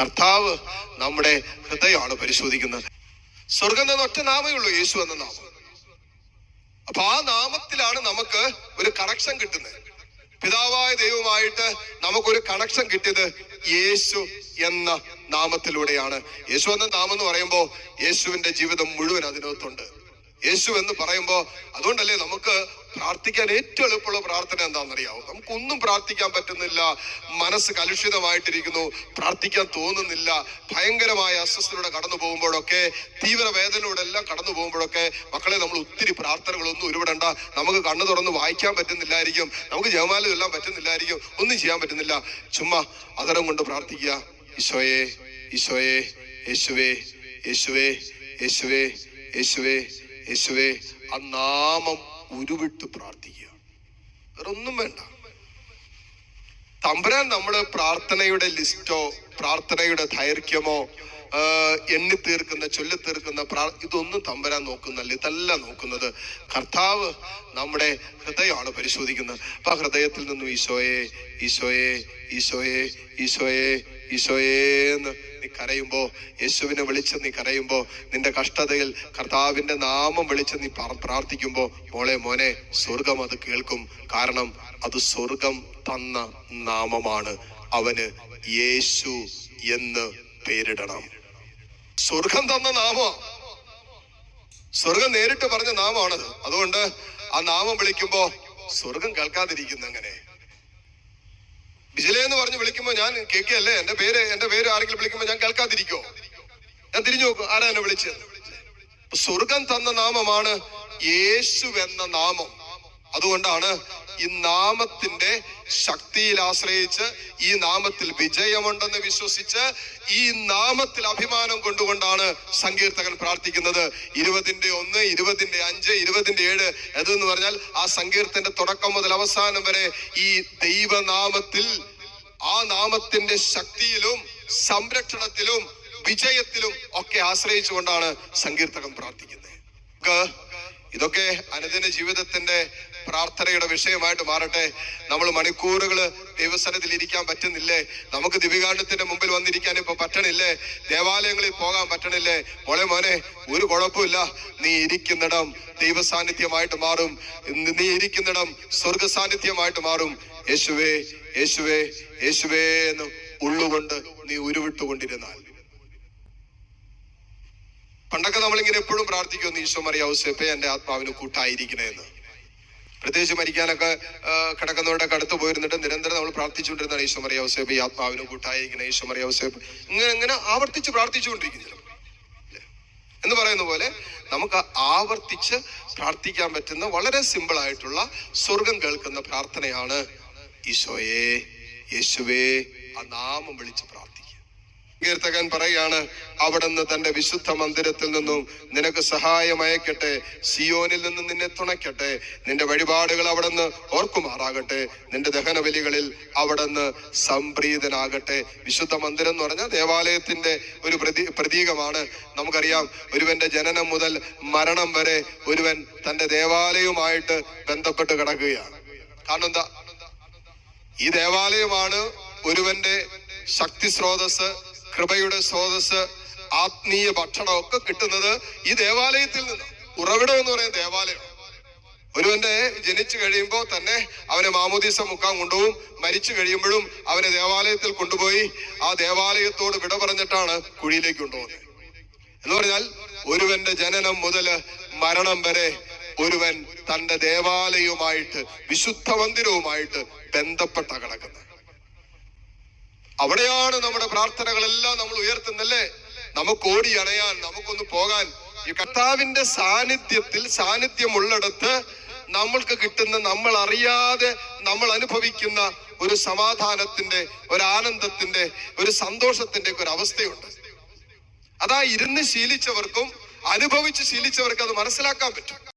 കർത്താവ് നമ്മുടെ ഹൃദയമാണ് പരിശോധിക്കുന്നത്. സ്വർഗം എന്ന ഒറ്റ നാമേ ഉള്ളൂ യേശു എന്ന നാമം. അപ്പൊ ആ നാമത്തിലാണ് നമുക്ക് ഒരു കണക്ഷൻ കിട്ടുന്നത്. പിതാവായ ദൈവമായിട്ട് നമുക്കൊരു കണക്ഷൻ കിട്ടിയത് യേശു എന്ന നാമത്തിലൂടെയാണ്. യേശു എന്ന നാമം എന്ന് പറയുമ്പോൾ യേശുവിന്റെ ജീവിതം മുഴുവൻ അതിനകത്തുണ്ട്. യേശു എന്ന് പറയുമ്പോൾ അതുകൊണ്ടല്ലേ നമുക്ക് പ്രാർത്ഥിക്കാൻ ഏറ്റവും എളുപ്പമുള്ള പ്രാർത്ഥന എന്താണെന്നറിയാവോ? നമുക്കൊന്നും പ്രാർത്ഥിക്കാൻ പറ്റുന്നില്ല. മനസ്സ് കലുഷിതമായിട്ടിരിക്കുന്നു. പ്രാർത്ഥിക്കാൻ തോന്നുന്നില്ല. ഭയങ്കരമായ അസ്വസ്ഥതയിലൂടെ കടന്നു പോകുമ്പോഴൊക്കെ തീവ്ര വേദനയിലൂടെ എല്ലാം കടന്നു പോകുമ്പോഴൊക്കെ മക്കളെ നമ്മൾ ഒത്തിരി പ്രാർത്ഥനകളൊന്നും ഉരുവിടണ്ട നമുക്ക് കണ്ണു തുറന്ന് വായിക്കാൻ പറ്റുന്നില്ലായിരിക്കും. നമുക്ക് ജയമാലം എല്ലാം പറ്റുന്നില്ലായിരിക്കും. ഒന്നും ചെയ്യാൻ പറ്റുന്നില്ല. ചുമ്മാ അതരം കൊണ്ട് പ്രാർത്ഥിക്കുക. ഈശോയെ ഈശോയെ യേശുവേ യേശുവേ യേശുവേ യേശുവേ. യേശുവേ ആ നാമം ഉരുവിട്ട് പ്രാർത്ഥിക്കുക. വേറെ ഒന്നും വേണ്ട. തമ്പുരാൻ നമ്മൾ പ്രാർത്ഥനയുടെ ലിസ്റ്റോ പ്രാർത്ഥനയുടെ ദൈർഘ്യമോ എണ്ണി തീർക്കുന്ന ചൊല്ലി തീർക്കുന്ന ഇതൊന്നും തമ്പരാൻ നോക്കുന്നല്ല ഇതല്ല നോക്കുന്നത്. കർത്താവ് നമ്മുടെ ഹൃദയമാണ് പരിശോധിക്കുന്നത്. അപ്പൊ ആ ഹൃദയത്തിൽ നിന്നും ഈശോയെ ഈശോയെ ഈശോയെ ഈശോയെ ഈശോയെ എന്ന് നീ കരയുമ്പോ യേശുവിനെ വിളിച്ച് നീ കരയുമ്പോ നിന്റെ കഷ്ടതയിൽ കർത്താവിന്റെ നാമം വിളിച്ച് നീ പ്രാർ- പ്രാർത്ഥിക്കുമ്പോ മോളെ മോനെ സ്വർഗം അത് കേൾക്കും. കാരണം അത് സ്വർഗം തന്ന നാമമാണ്. അവന് യേശു എന്ന് പേരിടണം. സ്വർഗം തന്ന നാമോ. സ്വർഗം നേരിട്ട് പറഞ്ഞ നാമമാണത് അതുകൊണ്ട് ആ നാമം വിളിക്കുമ്പോ സ്വർഗം കേൾക്കാതിരിക്കുന്ന അങ്ങനെ. വിജലേ എന്ന് പറഞ്ഞ് വിളിക്കുമ്പോ ഞാൻ കേൾക്കുകയല്ലേ? എന്റെ പേര് എന്റെ പേര് ആരെങ്കിലും വിളിക്കുമ്പോ ഞാൻ കേൾക്കാതിരിക്കോ ഞാൻ തിരിഞ്ഞു നോക്കും ആരാ എന്നെ വിളിച്ചത്? സ്വർഗം തന്ന നാമമാണ് യേശു എന്ന നാമം. അതുകൊണ്ടാണ് ഈ നാമത്തിന്റെ ശക്തിയിൽ ആശ്രയിച്ച് ഈ നാമത്തിൽ വിജയമുണ്ടെന്ന് വിശ്വസിച്ച് ഈ നാമത്തിൽ അഭിമാനം കൊണ്ടുകൊണ്ടാണ് സങ്കീർത്തകൻ പ്രാർത്ഥിക്കുന്നത്. ഇരുപതിന്റെ ഒന്ന് ഇരുപതിന്റെ അഞ്ച് ഇരുപതിന്റെ ഏഴ് എന്ന് പറഞ്ഞാൽ ആ സങ്കീർത്തന്റെ തുടക്കം മുതൽ അവസാനം വരെ ഈ ദൈവനാമത്തിൽ ആ നാമത്തിന്റെ ശക്തിയിലും സംരക്ഷണത്തിലും വിജയത്തിലും ഒക്കെ ആശ്രയിച്ചുകൊണ്ടാണ് സങ്കീർത്തകൻ പ്രാർത്ഥിക്കുന്നത്. ഇതൊക്കെ അനുദിന ജീവിതത്തിന്റെ പ്രാർത്ഥനയുടെ വിഷയമായിട്ട് മാറട്ടെ. നമ്മൾ മണിക്കൂറുകൾ ദൈവസ്ഥലത്തിൽ ഇരിക്കാൻ പറ്റുന്നില്ലേ? നമുക്ക് ദിവികാണ്ഡത്തിന്റെ മുമ്പിൽ വന്നിരിക്കാൻ ഇപ്പൊ പറ്റണില്ലേ? ദേവാലയങ്ങളിൽ പോകാൻ പറ്റണില്ലേ? മോളെ മോനെ ഒരു കുഴപ്പമില്ല. നീ ഇരിക്കുന്നിടം ദൈവ സാന്നിധ്യമായിട്ട് മാറും നീ ഇരിക്കുന്നിടം സ്വർഗ സാന്നിധ്യമായിട്ട് മാറും. യേശുവേ യേശുവേ യേശുവേ എന്ന് ഉള്ളുകൊണ്ട് നീ ഉരുവിട്ടുകൊണ്ടിരുന്നാൽ നമ്മളിങ്ങനെ എപ്പോഴും പ്രാർത്ഥിക്കുന്നു ഈശോ മറിയ ഔസേപ്പെ എന്റെ ആത്മാവിന് കൂട്ടായിരിക്കണേ എന്ന്. പ്രത്യേകിച്ച് മരിക്കാനൊക്കെ കിടക്കുന്നവരുടെ അടുത്ത് പോയിരുന്നിട്ട് നിരന്തരം നമ്മൾ പ്രാർത്ഥിച്ചുകൊണ്ടിരുന്നതാണ് ഈശോ മറിയ ഔസേപ്പ് ഈ ആത്മാവിന് കൂട്ടായിരിക്കണേ ഈശോ മറിയ ഔസേപ്പ് ഇങ്ങനെ ഇങ്ങനെ ആവർത്തിച്ച് പ്രാർത്ഥിച്ചുകൊണ്ടിരിക്കുന്നു എന്ന് പറയുന്ന പോലെ നമുക്ക് ആവർത്തിച്ച് പ്രാർത്ഥിക്കാൻ പറ്റുന്ന വളരെ സിമ്പിൾ ആയിട്ടുള്ള സ്വർഗം കേൾക്കുന്ന പ്രാർത്ഥനയാണ് ഈശോയെ യേശുവേ ആ നാമം വിളിച്ച് കീർത്തകൻ പറയാണ് അവിടുന്ന് തന്റെ വിശുദ്ധ മന്ദിരത്തിൽ നിന്നും നിനക്ക് സഹായം അയക്കട്ടെ സിയോനിൽ നിന്ന് നിന്നെ തുണയ്ക്കട്ടെ നിന്റെ വഴിപാടുകൾ അവിടുന്ന് ഓർക്കുമാറാകട്ടെ നിന്റെ ദഹനബലികളിൽ അവിടുന്ന് സംപ്രീതനാകട്ടെ. വിശുദ്ധ മന്ദിരം എന്ന് പറഞ്ഞാൽ ദേവാലയത്തിന്റെ ഒരു പ്രതി പ്രതീകമാണ്. നമുക്കറിയാം ഒരുവന്റെ ജനനം മുതൽ മരണം വരെ ഒരുവൻ തന്റെ ദേവാലയവുമായിട്ട് ബന്ധപ്പെട്ട് കിടക്കുകയാണ്. കാരണം എന്താ? ഈ ദേവാലയമാണ് ഒരുവന്റെ ശക്തി സ്രോതസ് കൃപയുടെ സ്രോതസ് ആത്മീയ ഭക്ഷണം ഒക്കെ കിട്ടുന്നത് ഈ ദേവാലയത്തിൽ നിന്ന് ഉറവിടം എന്ന് പറയുന്ന ദേവാലയം. ഒരുവന്റെ ജനിച്ചു കഴിയുമ്പോൾ തന്നെ അവനെ മാമോദീസ മുക്കാൻ കൊണ്ടുപോകും. മരിച്ചു കഴിയുമ്പോഴും അവനെ ദേവാലയത്തിൽ കൊണ്ടുപോയി ആ ദേവാലയത്തോട് വിട പറഞ്ഞിട്ടാണ് കുഴിയിലേക്ക് കൊണ്ടുപോകുന്നത്. എന്ന് പറഞ്ഞാൽ ഒരുവന്റെ ജനനം മുതൽ മരണം വരെ ഒരുവൻ തന്റെ ദേവാലയവുമായിട്ട് വിശുദ്ധ മന്ദിരവുമായിട്ട് ബന്ധപ്പെട്ട കിടക്കുന്നത്. അവിടെയാണ് നമ്മുടെ പ്രാർത്ഥനകളെല്ലാം നമ്മൾ ഉയർത്തുന്നല്ലേ? നമുക്ക് ഓടി അണയാൻ നമുക്കൊന്ന് പോകാൻ. ഈ കർത്താവിന്റെ സാന്നിധ്യത്തിൽ സാന്നിധ്യമുള്ളിടത്ത് നമ്മൾക്ക് കിട്ടുന്ന നമ്മൾ അറിയാതെ നമ്മൾ അനുഭവിക്കുന്ന ഒരു സമാധാനത്തിന്റെ ഒരു ആനന്ദത്തിന്റെ ഒരു സന്തോഷത്തിന്റെ ഒക്കെ ഒരു അവസ്ഥയുണ്ട്. അതാ ഇരുന്ന് ശീലിച്ചവർക്കും അനുഭവിച്ച് ശീലിച്ചവർക്കും അത് മനസ്സിലാക്കാൻ പറ്റും.